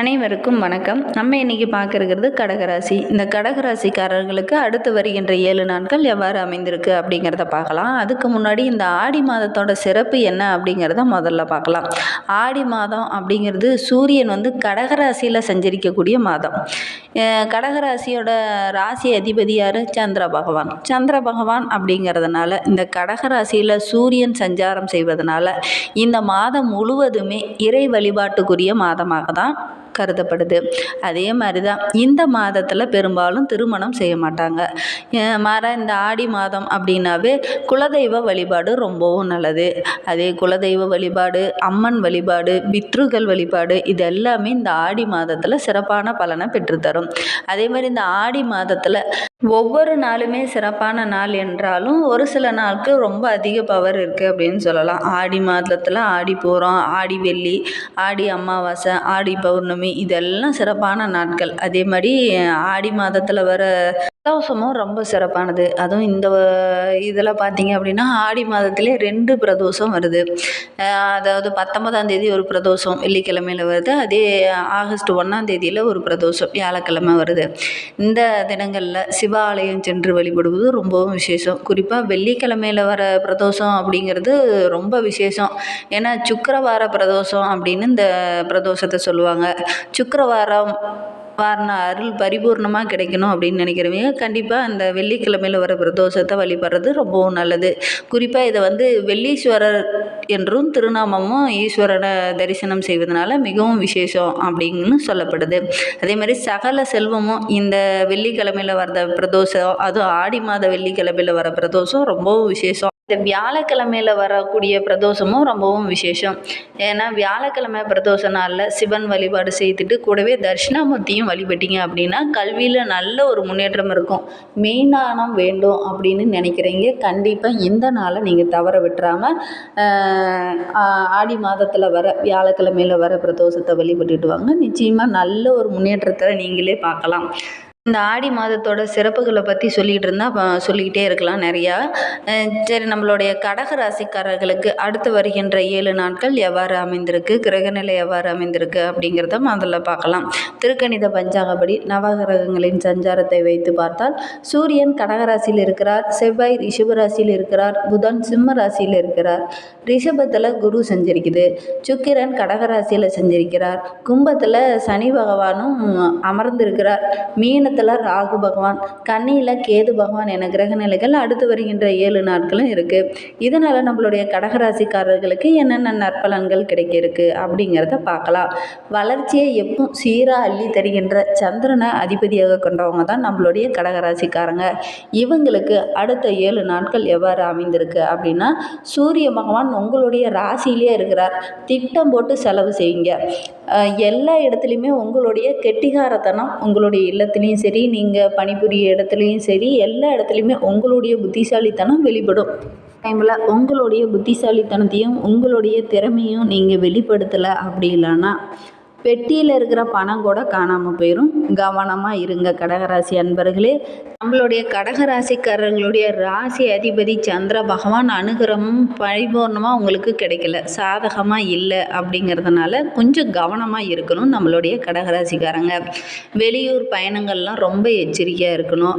அனைவருக்கும் வணக்கம். நம்ம இன்றைக்கி பார்க்கறது கடகராசி. இந்த கடகராசிக்காரர்களுக்கு அடுத்து வருகின்ற ஏழு நாட்கள் எவ்வாறு அமைந்திருக்கு அப்படிங்கிறத பார்க்கலாம். அதுக்கு முன்னாடி இந்த ஆடி மாதத்தோட சிறப்பு என்ன அப்படிங்கிறத முதல்ல பார்க்கலாம். ஆடி மாதம் அப்படிங்கிறது சூரியன் வந்து கடகராசியில் சஞ்சரிக்கக்கூடிய மாதம். கடகராசியோட ராசி அதிபதி யார்? சந்திர பகவான். சந்திர பகவான் அப்படிங்கிறதுனால இந்த கடகராசியில் சூரியன் சஞ்சாரம் செய்வதனால இந்த மாதம் முழுவதுமே இறை வழிபாட்டுக்குரிய மாதமாக தான் கருதப்படுது. அதே மாதிரி தான் இந்த மாதத்தில் பெரும்பாலும் திருமணம் செய்ய மாட்டாங்க. அஹ் இந்த ஆடி மாதம் அப்படின்னாவே குலதெய்வ வழிபாடு ரொம்பவும் நல்லது. அதே குலதெய்வ வழிபாடு அம்மன் வழிபாடு பித்ருகள் வழிபாடு இது எல்லாமே இந்த ஆடி மாதத்தில் சிறப்பான பலனை பெற்றுத்தரும். அதே மாதிரி இந்த ஆடி மாதத்தில் ஒவ்வொரு நாளுமே சிறப்பான நாள் என்றாலும் ஒரு சில நாளுக்கு ரொம்ப அதிக பவர் இருக்குது அப்படின்னு சொல்லலாம். ஆடி மாதத்தில் ஆடி போகிறோம் ஆடி வெள்ளி ஆடி அமாவாசை ஆடி பௌர்ணமி இதெல்லாம் சிறப்பான நாட்கள். அதே மாதிரி ஆடி மாதத்தில் வர பிரதோஷமும் ரொம்ப சிறப்பானது. அதுவும் இந்த இதில் பார்த்தீங்க அப்படின்னா ஆடி மாதத்திலே ரெண்டு பிரதோஷம் வருது. அதாவது பத்தொன்பதாம் தேதி ஒரு பிரதோஷம் வெள்ளிக்கிழமையில் வருது. அதே ஆகஸ்ட் ஒன்றாம் தேதியில் ஒரு பிரதோஷம் வியாழக்கிழமை வருது. இந்த தினங்களில் சிவாலயம் சென்று வழிபடுவது ரொம்பவும் விசேஷம். குறிப்பாக வெள்ளிக்கிழமையில் வர பிரதோஷம் அப்படிங்கிறது ரொம்ப விசேஷம். ஏன்னா சுக்கரவார பிரதோஷம் அப்படின்னு இந்த பிரதோஷத்தை சொல்லுவாங்க. சுக்கரவாரம் வாரண அருள் பரிபூர்ணமாக கிடைக்கணும் அப்படின்னு நினைக்கிறவங்க கண்டிப்பாக அந்த வெள்ளிக்கிழமையில் வர பிரதோஷத்தை வழிபடுறது ரொம்பவும் நல்லது. குறிப்பாக இதை வந்து வெள்ளீஸ்வரர் என்றும் திருநாமமும் ஈஸ்வரனை தரிசனம் செய்வதனால மிகவும் விசேஷம் அப்படின்னு சொல்லப்படுது. அதே மாதிரி சகல செல்வமும் இந்த வெள்ளிக்கிழமையில் வர பிரதோஷம் அதுவும் ஆடி மாத வெள்ளிக்கிழமையில் வர பிரதோஷம் ரொம்பவும் விசேஷம். இந்த வியாழக்கிழமையில் வரக்கூடிய பிரதோஷமும் ரொம்பவும் விசேஷம். ஏன்னா வியாழக்கிழமை பிரதோஷ நாளில் சிவன் வழிபாடு செய்துட்டு கூடவே தட்சிணாமூர்த்தியும் வழிபட்டீங்க அப்படின்னா கல்வியில் நல்ல ஒரு முன்னேற்றம் இருக்கும். மெய்ஞானம் வேண்டும் அப்படின்னு நினைக்கிறீங்க. கண்டிப்பாக இந்த நாளை நீங்கள் தவற விட்டுறாமல் ஆடி மாதத்தில் வர வியாழக்கிழமையில் வர பிரதோஷத்தை வழிபட்டுட்டு வாங்க. நிச்சயமாக நல்ல ஒரு முன்னேற்றத்தை நீங்களே பார்க்கலாம். இந்த ஆடி மாதத்தோட சிறப்புகளை பற்றி சொல்லிகிட்டு இருந்தால் சொல்லிக்கிட்டே இருக்கலாம் நிறையா. சரி நம்மளுடைய கடக ராசிக்காரர்களுக்கு அடுத்து வருகின்ற ஏழு நாட்கள் எவ்வாறு அமைந்திருக்கு கிரகநிலை எவ்வாறு அமைந்திருக்கு அப்படிங்கிறத முதல்ல பார்க்கலாம். திருக்கணித பஞ்சாங்கப்படி நவகிரகங்களின் சஞ்சாரத்தை வைத்து பார்த்தால் சூரியன் கடகராசியில் இருக்கிறார் செவ்வாய் ரிஷபராசியில் இருக்கிறார் புதன் சிம்ம ராசியில் இருக்கிறார். ரிஷபத்தில் குரு செஞ்சிருக்குது சுக்கிரன் கடகராசியில் செஞ்சிருக்கிறார். கும்பத்தில் சனி பகவானும் அமர்ந்திருக்கிறார். மீனத்தில் ராகு பகவான் கன்னியில் கேது பகவான் என கிரக நிலைகள் அடுத்து வருகின்ற ஏழு நாட்களும் இருக்குது இதனால் நம்மளுடைய கடகராசிக்காரர்களுக்கு என்னென்ன நற்பலன்கள் கிடைக்க இருக்கு அப்படிங்கிறத பார்க்கலாம். வளர்ச்சியை எப்பவும் சீராக அள்ளி தருகின்ற சந்திரனை அதிபதியாக கொண்டவங்க தான் நம்மளுடைய கடகராசிக்காரங்க. இவங்களுக்கு அடுத்த ஏழு நாட்கள் எவ்வாறு அமைந்திருக்கு அப்படின்னா சூரிய பகவான் உங்களுடைய ராசியிலே இருக்கிறார். திட்டம் போட்டு செலவு செய்யுங்க. எல்லா இடத்துலையுமே உங்களுடைய கெட்டிகாரத்தனம் உங்களுடைய இல்லத்துலேயும் சரி நீங்கள் பணிபுரிய இடத்துலையும் சரி எல்லா இடத்துலையுமே உங்களுடைய புத்திசாலித்தனம் வெளிப்படும். டைமில் உங்களுடைய புத்திசாலித்தனத்தையும் உங்களுடைய திறமையும் நீங்கள் வெளிப்படுத்தலை அப்படி இல்லைன்னா பெட்டியில் இருக்கிற பணம் கூட காணாமல் போயிடும் கவனமாக இருங்க கடகராசி அன்பர்களே. நம்மளுடைய கடகராசிக்காரர்களுடைய ராசி அதிபதி சந்திர பகவான் அனுகிரமும் பரிபூர்ணமாக உங்களுக்கு கிடைக்கல. சாதகமாக இல்லை அப்படிங்கிறதுனால கொஞ்சம் கவனமாக இருக்கணும் நம்மளுடைய கடகராசிக்காரங்க. வெளியூர் பயணங்கள்லாம் ரொம்ப எச்சரிக்கையாக இருக்கணும்.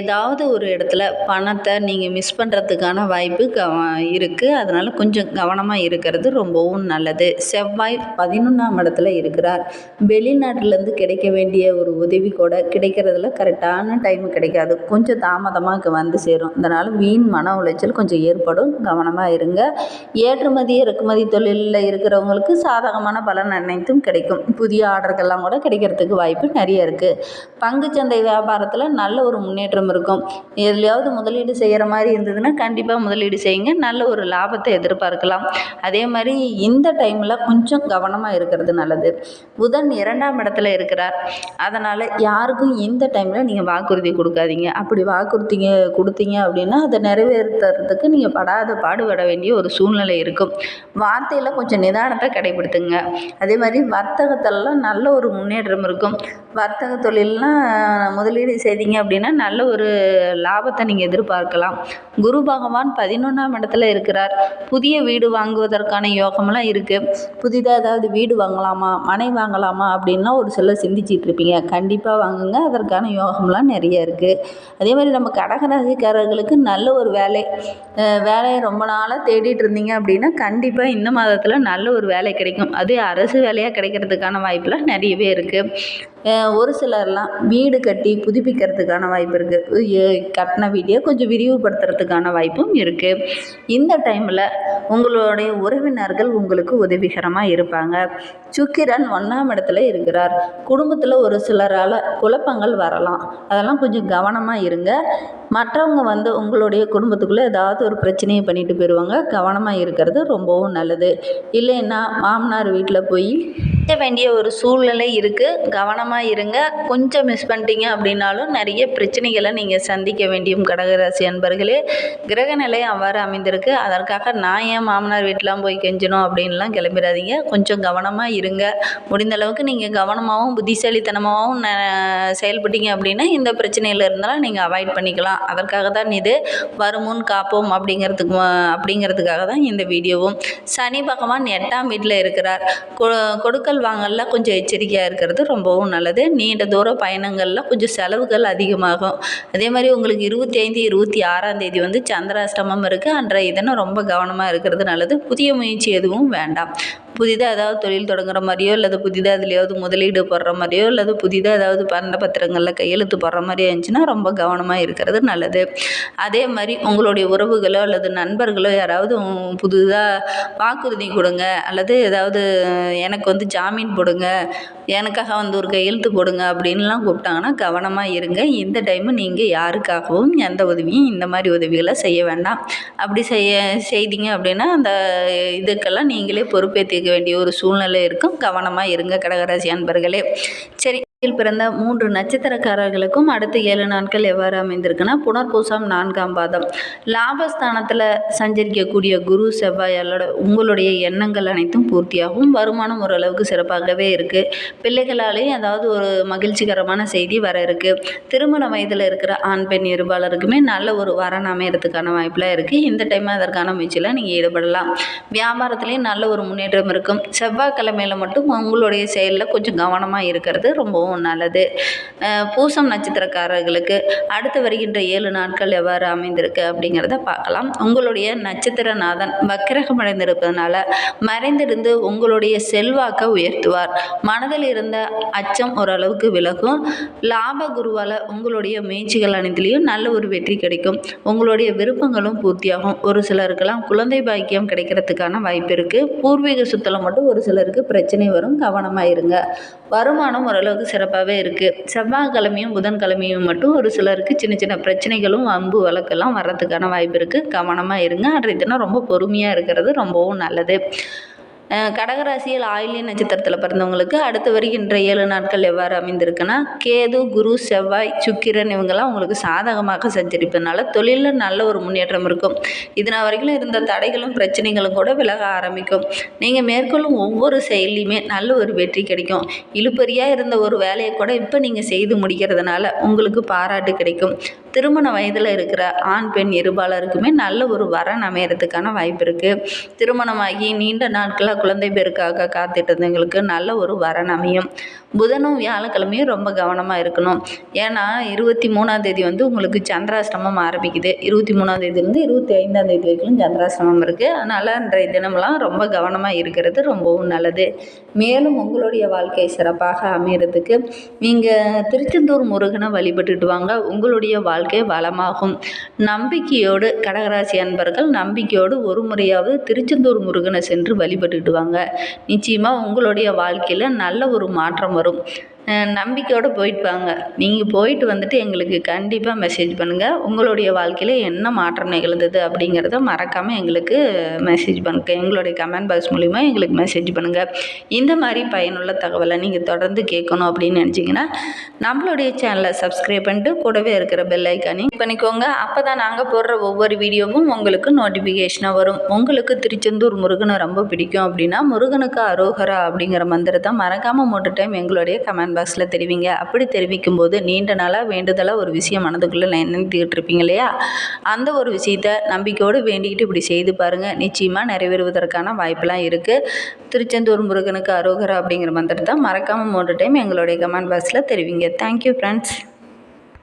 ஏதாவது ஒரு இடத்துல பணத்தை நீங்கள் மிஸ் பண்ணுறதுக்கான வாய்ப்பு கவ இருக்குது அதனால் கொஞ்சம் கவனமாக இருக்கிறது ரொம்பவும் நல்லது. செவ்வாய் பதினொன்றாம் இடத்துல இருக்கிறார். வெளிநாட்டிலேருந்து கிடைக்க வேண்டிய ஒரு உதவி கூட கிடைக்கிறதுல கரெக்டான டைம் கிடைக்காது. கொஞ்சம் தாமதமாக வந்து சேரும். அதனால் வீண் மன உளைச்சல் கொஞ்சம் ஏற்படும். கவனமாக இருங்க. ஏற்றுமதி இறக்குமதி தொழிலில் இருக்கிறவங்களுக்கு சாதகமான பலன் அனைத்தும் கிடைக்கும். புதிய ஆர்டர்கள்லாம் கூட கிடைக்கிறதுக்கு வாய்ப்பு நிறைய இருக்குது பங்குச்சந்தை வியாபாரத்தில் நல்ல ஒரு முன்னேற்றம் இருக்கும். எதுலையாவது முதலீடு செய்கிற மாதிரி இருந்ததுன்னா கண்டிப்பாக முதலீடு செய்யுங்க. நல்ல ஒரு லாபத்தை எதிர்பார்க்கலாம். அதே மாதிரி இந்த டைமில் கொஞ்சம் கவனமாக இருக்கிறது நல்லது. புதன் இரண்டாம் இடத்துல இருக்கிறார். அதனால் யாருக்கும் இந்த டைமில் நீங்கள் வாக்குறுதி கொடுக்காதீங்க. அப்படி வாக்குறுதிங்க கொடுத்தீங்க அப்படின்னா அதை நிறைவேற்றுறதுக்கு நீங்கள் படாத பாடுபட வேண்டிய ஒரு சூழ்நிலை இருக்கும். வார்த்தையில் கொஞ்சம் நிதானத்தை கடைபிடித்துங்க. அதே மாதிரி வர்த்தகத்திலலாம் நல்ல ஒரு முன்னேற்றம் இருக்கும். வர்த்தக தொழில்னால் முதலீடு செய்தீங்க அப்படின்னா நல்ல ஒரு லாபத்தை நீங்கள் எதிர்பார்க்கலாம். குரு பகவான் பதினொன்றாம் இடத்துல இருக்கிறார். புதிய வீடு வாங்குவதற்கான யோகமெல்லாம் இருக்குது புதிதாக ஏதாவது வீடு வாங்கலாமா மனை வாங்கலாமா அப்படின்லாம் ஒரு சிலர் சிந்திச்சிட்டு இருப்பீங்க. கண்டிப்பாக வாங்குங்க. அதற்கான யோகம்லாம் நிறைய இருக்குது அதே மாதிரி நம்ம கடகராசிக்காரர்களுக்கு நல்ல ஒரு வேலை. வேலையை ரொம்ப நாளாக தேடிட்டு இருந்தீங்க அப்படின்னா கண்டிப்பாக இந்த மாதத்தில் நல்ல ஒரு வேலை கிடைக்கும். அது அரசு வேலையாக கிடைக்கிறதுக்கான வாய்ப்புலாம் நிறையவே இருக்குது ஒரு சிலர்லாம் வீடு கட்டி புதுப்பிக்கிறதுக்கான வாய்ப்பு இருக்குது கட்டின வீட்டையே கொஞ்சம் விரிவுபடுத்துறதுக்கான வாய்ப்பும் இருக்குது இந்த டைமில் உங்களுடைய உறவினர்கள் உங்களுக்கு உதவிகரமாக இருப்பாங்க. சுக்கிரன் ஒன்றாம் இடத்துல இருக்கிறார். குடும்பத்தில் ஒரு சிலரால் குழப்பங்கள் வரலாம். அதெல்லாம் கொஞ்சம் கவனமாக இருங்க. மற்றவங்க வந்து உங்களுடைய குடும்பத்துக்குள்ளே ஏதாவது ஒரு பிரச்சனையை பண்ணிட்டு போயிடுவாங்க கவனமாக இருக்கிறது ரொம்பவும் நல்லது. இல்லைன்னா மாமனார் வீட்டில் போய் இருக்க வேண்டிய ஒரு சூழ்நிலை இருக்குது கவனமாக இருங்க. கொஞ்சம் மிஸ் பண்ணிட்டீங்க அப்படின்னாலும் நிறைய பிரச்சனைகளை நீங்கள் சந்திக்க வேண்டியும் கடகராசி அன்பர்களே கிரகநிலை அவ்வாறு அமைந்திருக்கு. அதற்காக நான் ஏன் மாமனார் வீட்டிலாம் போய் கெஞ்சணும் அப்படின்லாம் கிளம்பிடாதீங்க. கொஞ்சம் கவனமாக இருங்க. முடிந்த அளவுக்கு நீங்கள் கவனமாகவும் புத்திசாலித்தனமாகவும் ந- செயல்பட்டீங்க அப்படின்னா இந்த பிரச்சனையில் இருந்தாலும் நீங்கள் அவாய்ட் பண்ணிக்கலாம். அதற்காக தான் இது வருமுன் காப்போம் அப்படிங்கிறதுக்கு அப்படிங்கிறதுக்காக தான் இந்த வீடியோவும். சனி பகவான் எட்டாம் வீட்டில் இருக்கிறார். கொ- கொடுக்கல் கொஞ்சம் எச்சரிக்கையாக இருக்கிறது ரொம்பவும் நல்லது. நீண்ட தூர பயணங்களில் கொஞ்சம் செலவுகள் அதிகமாகும். அதே மாதிரி உங்களுக்கு இருபத்தி ஐந்து இருபத்தி ஆறாம் தேதி வந்து சந்திராஷ்டமம் இருக்குது அன்றைய தினம் ரொம்ப கவனமாக இருக்கிறது நல்லது. புதிய முயற்சி எதுவும் வேண்டாம். புதிதாக ஏதாவது தொழில் தொடங்குற மாதிரியோ அல்லது புதிதாக அதுலேயாவது முதலீடு போடுற மாதிரியோ அல்லது புதிதாக ஏதாவது பண்ட பத்திரங்களில் கையெழுத்து போடுற மாதிரியோ இருந்துச்சுன்னா ரொம்ப கவனமாக இருக்கிறது நல்லது. அதே மாதிரி உங்களுடைய உறவுகளோ அல்லது நண்பர்களோ யாராவது புதுதாக வாக்குறுதி கொடுங்க. அல்லது ஏதாவது எனக்கு வந்து ஜாமீன் போடுங்க. எனக்காக வந்து ஒரு கையெழுத்து போடுங்க அப்படின்லாம் கூப்பிட்டாங்கன்னா கவனமாக இருங்க. இந்த டைமு நீங்கள் யாருக்காகவும் எந்த உதவியும் இந்த மாதிரி உதவிகளை செய்ய வேண்டாம். அப்படி செய்ய செய்தீங்க அப்படின்னா அந்த இதுக்கெல்லாம் நீங்களே பொறுப்பேற்றுக்க வேண்டிய ஒரு சூழ்நிலை இருக்கும். கவனமாக இருங்க கடகராசி அன்பர்களே. சரி. இதில் பிறந்த மூன்று நட்சத்திரக்காரர்களுக்கும் அடுத்த ஏழு நாட்கள் எவ்வாறு அமைந்திருக்குன்னா புனர்பூசம் நான்காம் பாதம். லாபஸ்தானத்தில் சஞ்சரிக்கக்கூடிய குரு செவ்வாயாலோட உங்களுடைய எண்ணங்கள் அனைத்தும் பூர்த்தியாகும். வருமானம் ஓரளவுக்கு சிறப்பாகவே இருக்குது பிள்ளைகளாலேயும் ஏதாவது ஒரு மகிழ்ச்சிகரமான செய்தி வர இருக்குது திருமண வயதில் இருக்கிற ஆண் பெண் இருபாலருக்குமே நல்ல ஒரு வரன் அமையறதுக்கான வாய்ப்பெலாம் இருக்குது இந்த டைம் அதற்கான முயற்சியில் நீங்கள் ஈடுபடலாம். வியாபாரத்துலேயும் நல்ல ஒரு முன்னேற்றம் இருக்கும். செவ்வாய்க்கிழமையில் மட்டும் உங்களுடைய செயலில் கொஞ்சம் கவனமாக இருக்கிறது ரொம்பவும் நல்லது. பூசம் நட்சத்திரக்காரர்களுக்கு அடுத்து வருகின்ற ஏழு நாட்கள் எவ்வாறு அமைந்திருக்கு அப்படிங்கிறத பார்க்கலாம். உங்களுடைய நட்சத்திரநாதன் வக்கிரகம் அடைந்திருப்பதனால மறைந்திருந்து உங்களுடைய செல்வாக்கை உயர்த்துவார். மனதில் இருந்த அச்சம் ஓரளவுக்கு விலகும். லாப குருவால் உங்களுடைய முயற்சிகள் அனைத்துலேயும் நல்ல ஒரு வெற்றி கிடைக்கும். உங்களுடைய விருப்பங்களும் பூர்த்தியாகும். ஒரு சிலருக்கெல்லாம் குழந்தை பாக்கியம் கிடைக்கிறதுக்கான வாய்ப்பு இருக்குது பூர்வீக சுத்தலம் மட்டும் ஒரு சிலருக்கு பிரச்சனை வரும். கவனமாக இருங்க வருமானம் ஓரளவுக்கு சிறப்பாகவே இருக்குது செவ்வாய்க்கிழமையும் புதன்கிழமையும் மட்டும் ஒரு சிலருக்கு சின்ன சின்ன பிரச்சனைகளும் அம்பு வழக்கெல்லாம் வர்றதுக்கான வாய்ப்பு இருக்குது கவனமாக இருங்க. அன்றைய தினம் ரொம்ப பொறுமையாக இருக்கிறது ரொம்பவும் நல்லது. கடகராசியில் ஆயிலிய நட்சத்திரத்தில் பிறந்தவங்களுக்கு அடுத்து வருகின்ற ஏழு நாட்கள் எவ்வாறு அமைந்திருக்குன்னா கேது குரு செவ்வாய் சுக்கிரன் இவங்கெல்லாம் உங்களுக்கு சாதகமாக சஞ்சரிப்பதனால தொழிலில் நல்ல ஒரு முன்னேற்றம் இருக்கும். இதனால் வரைக்கும் இருந்த தடைகளும் பிரச்சனைகளும் கூட விலக ஆரம்பிக்கும். நீங்கள் மேற்கொள்ளும் ஒவ்வொரு செயலையுமே நல்ல ஒரு வெற்றி கிடைக்கும். இழுப்பறியாக இருந்த ஒரு வேலையை கூட இப்போ நீங்கள் செய்து முடிக்கிறதுனால உங்களுக்கு பாராட்டு கிடைக்கும். திருமண வயதில் இருக்கிற ஆண் பெண் இருபாலருக்குமே நல்ல ஒரு வரன் அமையறதுக்கான வாய்ப்பு இருக்குது திருமணமாகி நீண்ட நாட்களாக குழந்தை பேருக்காக காத்துட்டு நல்ல ஒரு வரன் அமையும். புதனும் வியாழக்கிழமையும் ரொம்ப கவனமாக இருக்கணும். ஏன்னா இருபத்தி மூணாம் தேதி வந்து உங்களுக்கு சந்திராசிரமம் ஆரம்பிக்குது. இருபத்தி மூணாம் தேதியிலேருந்து இருபத்தி ஐந்தாம் தேதி வரைக்கும் சந்திராசிரமம் இருக்குது அதனால் அன்றைய தினமெல்லாம் ரொம்ப கவனமாக இருக்கிறது ரொம்பவும் நல்லது. மேலும் உங்களுடைய வாழ்க்கை சிறப்பாக அமையிறதுக்கு நீங்கள் திருச்செந்தூர் முருகனை வழிபட்டுட்டு வாங்க. உங்களுடைய வாழ்க்கை வளமாகும். நம்பிக்கையோடு கடகராசி அன்பர்கள் நம்பிக்கையோடு ஒரு முறையாவது திருச்செந்தூர் முருகனை சென்று வழிபட்டுட்டு வாங்க. நிச்சயமாக உங்களுடைய வாழ்க்கையில் நல்ல ஒரு மாற்றம் வரும். நம்பிக்கையோடு போயிட்டுவாங்க நீங்கள் போயிட்டு வந்துட்டு எங்களுக்கு கண்டிப்பாக மெசேஜ் பண்ணுங்கள் உங்களுடைய வாழ்க்கையில் என்ன மாற்றம் நிகழ்ந்தது அப்படிங்கிறத மறக்காமல் எங்களுக்கு மெசேஜ் பண்ணுங்க. எங்களுடைய கமெண்ட் பாக்ஸ் மூலிமா எங்களுக்கு மெசேஜ் பண்ணுங்கள் இந்த மாதிரி பயனுள்ள தகவலை நீங்கள் தொடர்ந்து கேட்கணும் அப்படின்னு நினச்சிங்கன்னா நம்மளுடைய சேனலை சப்ஸ்கிரைப் பண்ணிட்டு கூடவே இருக்கிற பெல் ஐக்கானையும் பண்ணிக்கோங்க. அப்போ தான் நாங்கள் போடுற ஒவ்வொரு வீடியோவும் உங்களுக்கு நோட்டிஃபிகேஷனாக வரும். உங்களுக்கு திருச்செந்தூர் முருகனை ரொம்ப பிடிக்கும் அப்படின்னா முருகனுக்கு அரோகரா அப்படிங்கிற மந்திரத்தை மறக்காமல் மூன்று டைம் எங்களுடைய கமெண்ட் பாக்ஸில் தெரிவிங்க. அப்படி தெரிவிக்கும் போது நீண்ட நாளாக வேண்டுதலாக ஒரு விஷயம் மனதுக்குள்ளே நினைத்துக்கிட்டு இருப்பீங்க இல்லையா அந்த ஒரு விஷயத்த நம்பிக்கையோடு வேண்டிக்கிட்டு இப்படி செய்து பாருங்கள் நிச்சயமாக நிறைவேறுவதற்கான வாய்ப்பெல்லாம் இருக்குது திருச்செந்தூர் முருகனுக்கு அரோகரா அப்படிங்கிற மந்திரத்தை மறக்காமல் மூன்று டைம் எங்களுடைய கமெண்ட் பாக்ஸில் தெரிவிங்க. Thank you friends